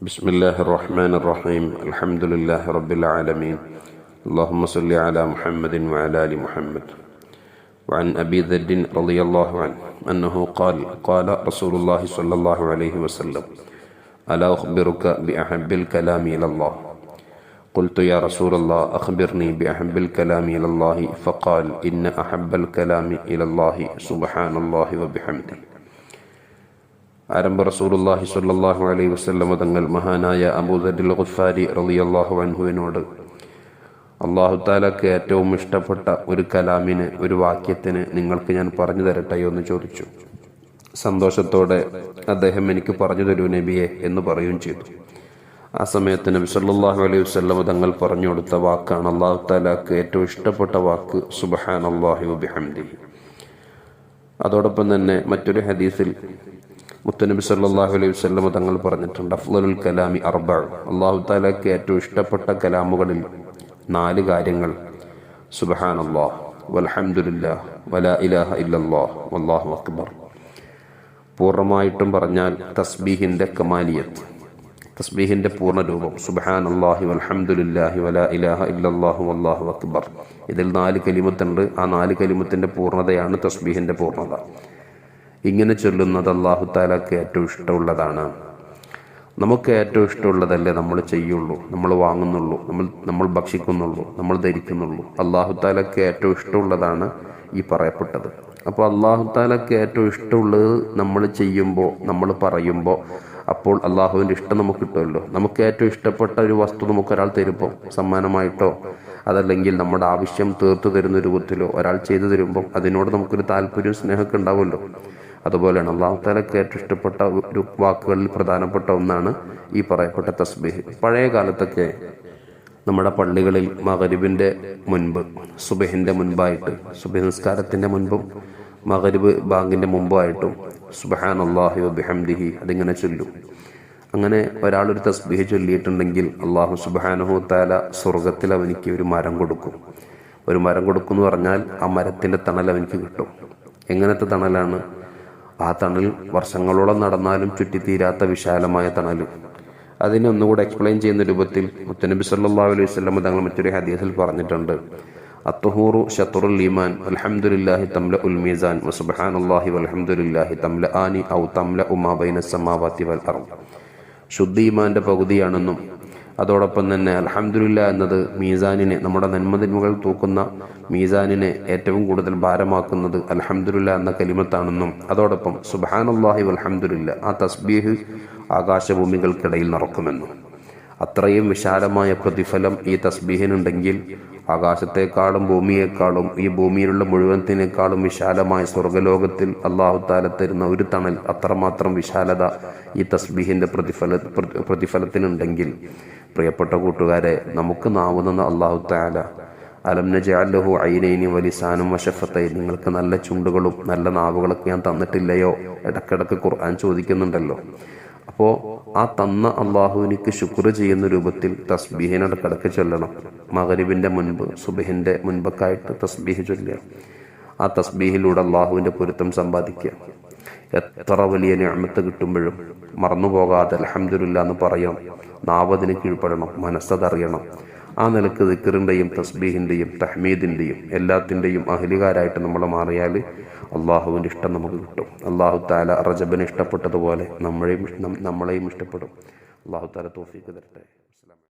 بسم الله الرحمن الرحيم الحمد لله رب العالمين اللهم صل على محمد وعلى ال محمد وعن ابي ذر رضي الله عنه انه قال قال رسول الله صلى الله عليه وسلم الا اخبرك باحب الكلام إلى الله قلت يا رسول الله اخبرني باحب الكلام إلى الله فقال ان احب الكلام إلى الله سبحان الله وبحمده ആരംഭ റസൂലുള്ളാഹി സ്വല്ലല്ലാഹു അലൈഹി വസല്ലമ തങ്ങൾ മഹാനായ അബൂദറിൽ ഖുഫാരി റളിയല്ലാഹു അൻഹുവിനോട് അള്ളാഹു താലക്ക് ഏറ്റവും ഇഷ്ടപ്പെട്ട ഒരു കലാമിന് ഒരു വാക്യത്തിന് നിങ്ങൾക്ക് ഞാൻ പറഞ്ഞു തരട്ടെയോ എന്ന് ചോദിച്ചു. സന്തോഷത്തോടെ അദ്ദേഹം എനിക്ക് പറഞ്ഞു തരൂ നബിയെ എന്ന് പറയുകയും ചെയ്തു. ആ സമയത്ത് നബി സല്ലാഹു അലൈഹി വസല്ലമ തങ്ങൾ പറഞ്ഞു കൊടുത്ത വാക്കാണ് അള്ളാഹു താലാക്ക് ഏറ്റവും ഇഷ്ടപ്പെട്ട വാക്ക് സുബഹാൻ അള്ളാഹി അബിഹമ്മദി അതോടൊപ്പം തന്നെ മറ്റൊരു ഹദീസിൽ മുത്തനബി സല്ലാഹു അലൈഹി വസ്ലമ തങ്ങൾ പറഞ്ഞിട്ടുണ്ട് അഫ്ലുൽ കലാമി അർബ അള്ളാഹു താലക്ക് ഏറ്റവും ഇഷ്ടപ്പെട്ട കലാമുകളിൽ നാല് കാര്യങ്ങൾ. സുബ്ഹാനല്ലാഹ് വൽഹംദുലില്ലാഹ് വലാ ഇലാഹ ഇല്ലല്ലാഹ് വല്ലാഹു അക്ബർ. പൂർണമായിട്ടും പറഞ്ഞാൽ തസ്ബീഹിന്റെ കമാലിയത്ത് തസ്ബീഹിന്റെ പൂർണ രൂപം. സുബഹാൻ അള്ളാഹി വൽഹംദുലില്ലാഹി വലാ ഇലാഹ ഇല്ലാഹു വല്ലാഹു അക്ബർ. ഇതിൽ നാല് കലിമത്തുണ്ട്. ആ നാല് കലിമത്തിന്റെ പൂർണതയാണ് തസ്ബീഹിന്റെ പൂർണത. ഇങ്ങനെ ചൊല്ലുന്നത് അള്ളാഹു താലാക്ക് ഏറ്റവും ഇഷ്ടമുള്ളതാണ്. നമുക്ക് ഏറ്റവും ഇഷ്ടമുള്ളതല്ലേ നമ്മൾ ചെയ്യുള്ളൂ നമ്മൾ വാങ്ങുന്നുള്ളൂ നമ്മൾ നമ്മൾ ഭക്ഷിക്കുന്നുള്ളൂ നമ്മൾ ധരിക്കുന്നുള്ളൂ. അള്ളാഹു താലക്ക് ഏറ്റവും ഇഷ്ടമുള്ളതാണ് ഈ പറയപ്പെട്ടത്. അപ്പോൾ അള്ളാഹു താലക്ക് ഏറ്റവും ഇഷ്ടമുള്ളത് നമ്മൾ ചെയ്യുമ്പോൾ നമ്മൾ പറയുമ്പോൾ അപ്പോൾ അള്ളാഹുവിന്റെ ഇഷ്ടം നമുക്ക് കിട്ടുമല്ലോ. നമുക്ക് ഏറ്റവും ഇഷ്ടപ്പെട്ട ഒരു വസ്തു നമുക്ക് ഒരാൾ തരുമ്പോൾ സമ്മാനമായിട്ടോ അതല്ലെങ്കിൽ നമ്മുടെ ആവശ്യം തീർത്തു തരുന്ന രൂപത്തിലോ ഒരാൾ ചെയ്തു തരുമ്പോൾ അതിനോട് നമുക്കൊരു താല്പര്യവും സ്നേഹമൊക്കെ ഉണ്ടാവുമല്ലോ. അതുപോലെയാണ് അള്ളാഹു താലക്ക് ഏറ്റവും ഇഷ്ടപ്പെട്ട ഒരു വാക്കുകളിൽ പ്രധാനപ്പെട്ട ഒന്നാണ് ഈ പറയപ്പെട്ട തസ്ബീഹ്. പഴയ കാലത്തൊക്കെ നമ്മുടെ പള്ളികളിൽ മകരുവിന്റെ മുൻപ് സുബഹിന്റെ മുൻപായിട്ട് സുബഹി നിസ്കാരത്തിന്റെ മുൻപും മകരുവ് ബാങ്കിന്റെ മുമ്പായിട്ടും സുബഹാൻ അള്ളാഹു ബിഹംദിഹി അതിങ്ങനെ ചൊല്ലും. അങ്ങനെ ഒരാളൊരു തസ്ബീഹ് ചൊല്ലിയിട്ടുണ്ടെങ്കിൽ അള്ളാഹു സുബഹാനഹു താല സ്വർഗത്തിൽ അവനിക്ക് ഒരു മരം കൊടുക്കും. ഒരു മരം കൊടുക്കും എന്ന് പറഞ്ഞാൽ ആ മരത്തിന്റെ തണൽ അവനിക്ക് കിട്ടും. എങ്ങനത്തെ തണലാണ്? ആ തണൽ വർഷങ്ങളോളം നടന്നാലും ചുറ്റിത്തീരാത്ത വിശാലമായ തണൽ അതിനെ ഒന്നുകൂടെ എക്സ്പ്ലെയിൻ ചെയ്യുന്ന രൂപത്തിൽ മുത്തനബി സല്ലാ അലൈഹി വസല്ലം തങ്ങൾ മറ്റൊരു ഹദീസിൽ പറഞ്ഞിട്ടുണ്ട്. അത്തുഹൂറു ഷത്തുറുൽ ഈമാൻ അൽഹംദുലില്ലാഹി തംല ഉൽ മീസാൻ വസുബ്ഹാനല്ലാഹി വൽഹംദുലില്ലാഹി തംല ആനി ഔ തംല ഉമാ ബൈന സമാവാതി വൽ അർദ്. ശുദ്ധ പകുതിയാണെന്നും അതോടൊപ്പം തന്നെ അലഹമില്ല എന്നത് മീസാനിനെ നമ്മുടെ നന്മതിന്മകൾ തൂക്കുന്ന മീസാനിനെ ഏറ്റവും കൂടുതൽ ഭാരമാക്കുന്നത് അൽഹംദുലില്ല എന്ന കലിമത്താണെന്നും അതോടൊപ്പം സുബാനല്ലാഹി അലഹമില്ല ആ തസ്ബീഹ് ആകാശഭൂമികൾക്കിടയിൽ നടക്കുമെന്നും. അത്രയും വിശാലമായ പ്രതിഫലം ഈ തസ്ബീഹിനുണ്ടെങ്കിൽ ആകാശത്തെക്കാളും ഭൂമിയേക്കാളും ഈ ഭൂമിയിലുള്ള മുഴുവനത്തിനേക്കാളും വിശാലമായ സ്വർഗലോകത്തിൽ അള്ളാഹു താല തരുന്ന ഒരു തണൽ അത്രമാത്രം വിശാലത ഈ തസ്ബീഹിന്റെ പ്രതിഫല പ്രതിഫലത്തിനുണ്ടെങ്കിൽ. പ്രിയപ്പെട്ട കൂട്ടുകാരെ നമുക്ക് നാവുന്ന അള്ളാഹു താല അലം നജാലഹു ഐനൈനി വലിസാനും വശഫത്തൈ നിങ്ങൾക്ക് നല്ല ചുണ്ടുകളും നല്ല നാവുകളൊക്കെ ഞാൻ തന്നിട്ടില്ലയോ? ഇടക്കിടക്ക് ഖുർആൻ ചോദിക്കുന്നുണ്ടല്ലോ. അപ്പോൾ ആ തന്ന അള്ളാഹുവിനിക്ക് ശുക്ർ ചെയ്യുന്ന രൂപത്തിൽ തസ്ബീഹിനോട് കിടക്ക് ചൊല്ലണം. മകരിബിന്റെ മുൻപ് സുബഹിന്റെ മുൻപൊക്കായിട്ട് തസ്ബീഹ് ചൊല്ലുക. ആ തസ്ബീഹിലൂടെ അള്ളാഹുവിന്റെ പൊരുത്തം സമ്പാദിക്കുക. എത്ര വലിയ ഞാമത്ത് കിട്ടുമ്പോഴും മറന്നുപോകാതെ അലഹമില്ല എന്ന് പറയണം നാവതിന് കീഴ്പ്പെടണം മനസ്സതറിയണം. ആ നിലയ്ക്ക് ദിക്കറിന്റെയും തസ്ബീഹിന്റെയും തഹ്മീദിന്റെയും എല്ലാത്തിന്റെയും അഹലികാരായിട്ട് നമ്മൾ മാറിയാൽ അള്ളാഹുവിന്റെ ഇഷ്ടം നമുക്ക് കിട്ടും. അള്ളാഹു താല റജബിനെ ഇഷ്ടപ്പെട്ടതുപോലെ നമ്മളെയും നമ്മളെയും ഇഷ്ടപ്പെടും. അള്ളാഹു താല തോഫീക്ക് തരട്ടെ.